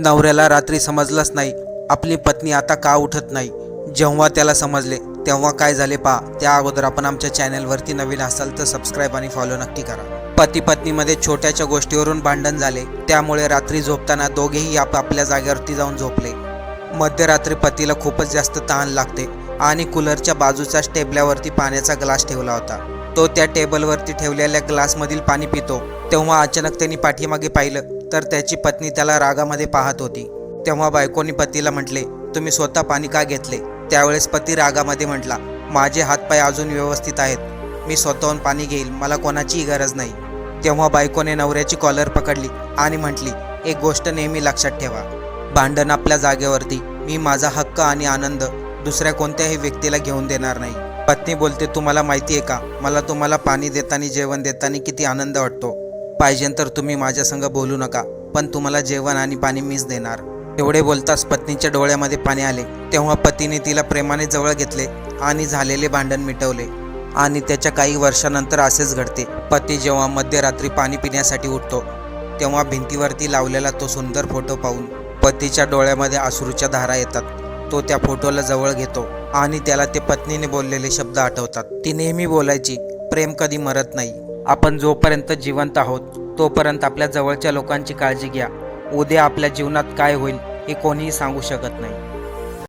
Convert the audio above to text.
नवऱ्याला रात्री समजलंच नाही. आपली पत्नी आता का उठत नाही? जेव्हा त्याला समजले तेव्हा काय झाले पहा त्या अगोदर आपण आमच्या चॅनलवरती नवीन असाल तर सबस्क्राईब आणि फॉलो नक्की करा. पती पत्नीमध्ये छोट्याच्या गोष्टीवरून भांडण झाले त्यामुळे रात्री झोपताना दोघेही आपापल्या जागेवरती जाऊन झोपले. मध्यरात्री पतीला खूपच जास्त तहान लागते आणि कूलरच्या बाजूच्याच टेबल्यावरती पाण्याचा ग्लास ठेवला होता. तो त्या टेबलवरती ठेवलेल्या ग्लासमधील पाणी पितो. तेव्हा अचानक त्यांनी पाठीमागे पाहिलं तर त्याची पत्नी त्याला रागामध्ये पाहत होती. तेव्हा बायकोनी पतीला म्हटले तुम्ही स्वतः पाणी का घेतले? त्यावेळेस पती रागामध्ये म्हटला माझे हातपाय अजून व्यवस्थित आहेत. मी स्वतःहून पाणी घेईल मला कोणाचीही गरज नाही. तेव्हा बायकोने नवऱ्याची कॉलर पकडली आणि म्हटली एक गोष्ट नेहमी लक्षात ठेवा. भांडण आपल्या जागेवरती. मी माझा हक्क आणि आनंद दुसऱ्या कोणत्याही व्यक्तीला घेऊन देणार नाही. पत्नी बोलते तुम्हाला माहिती आहे का? मला तुम्हाला पाणी देताना जेवण देताना किती आनंद वाटतो. पाहिजे तर तुम्ही माझ्यासंग बोलू नका पण तुम्हाला जेवण आणि पाणी मीच देणार. एवढे बोलताच पत्नीच्या डोळ्यामध्ये पाणी आले. तेव्हा पतीने तिला प्रेमाने जवळ घेतले आणि झालेले भांडण मिटवले. आणि त्याच्या काही वर्षानंतर असेच घडते. पती जेव्हा मध्यरात्री पाणी पिण्यासाठी उठतो तेव्हा भिंतीवरती लावलेला तो सुंदर फोटो पाहून पतीच्या डोळ्यामध्ये आसरूच्या धारा येतात. तो त्या फोटोला जवळ घेतो आणि त्याला ते पत्नीने बोललेले शब्द आठवतात. ती नेहमी बोलायची प्रेम कधी मरत नाही. आपण जोपर्यंत जिवंत आहोत तोपर्यंत आपल्या जवळच्या लोकांची काळजी घ्या. उद्या आपल्या जीवनात काय होईल हे कोणीही सांगू शकत नाही.